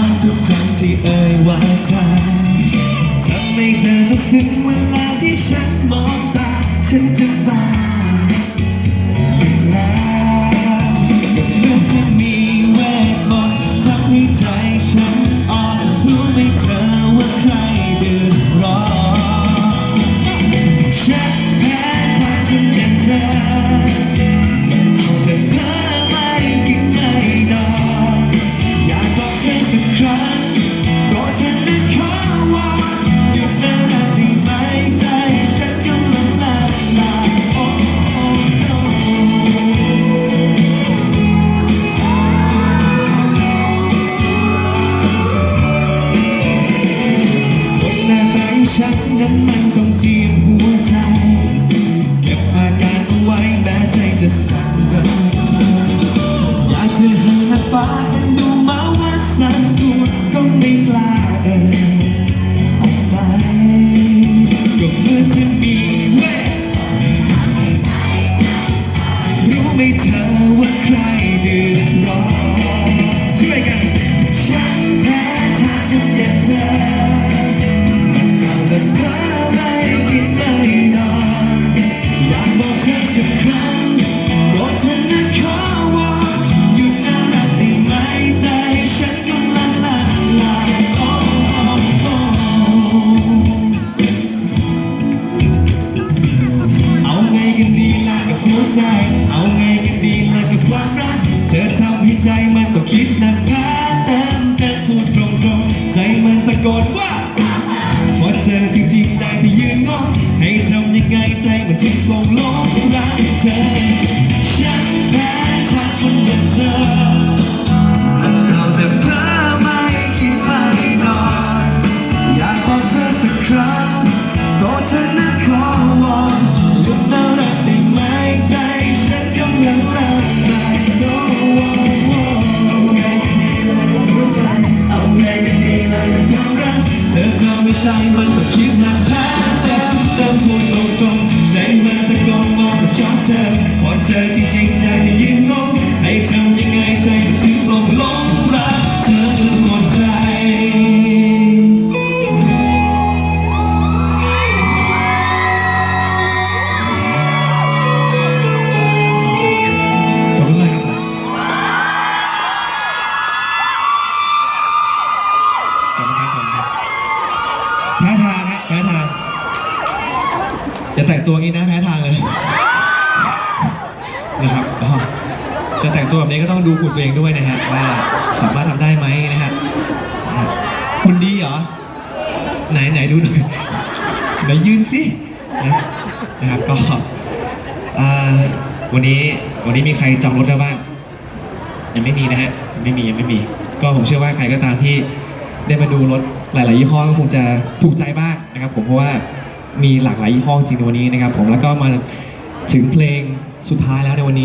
อนทุกครั้งที่เอ่ยวาจาทำให้เธอต้องซึ้งเวลาที่ฉันมองตา ฉันจะบ้า นั้นมันต้องจริง ใจ เอาไงกันดีล่ะกับความรัก เธอทำให้ใจมันต้องคิดนักแพ้เต็มแต่พูดตรงๆ ใจมันตะโกนว่าพอเจอจริงๆได้แต่ยืนงงให้ทำยังไงใจมันถึงลงลงรักเธอ ใจมันก็คิดหนัก อย่าแต่งตัวงี้นะแพ้ทางเลยนะครับก็จะแต่งตัวแบบนี้ก็ต้องดูหุ่นตัวเองด้วยนะฮะว่าสามารถทำได้ไหมนะฮะหุ่นดีเหรอ ไหนไหนดูหน่อยไหนยืนสินะนะครับก็วันนี้วันนี้มีใครจองรถแล้วบ้างยังไม่มีนะฮะยังไม่มียังไม่มี ก็ผมเชื่อว่าใครก็ตามที่ได้มาดูรถหลาย ๆ ยี่ห้อก็คงจะถูกใจบ้างนะครับผมเพราะว่า มีหลากหลายยี่ห้อจริงในวันนี้นะครับผมแล้วก็มาถึงเพลงสุดท้ายแล้วในวันนี้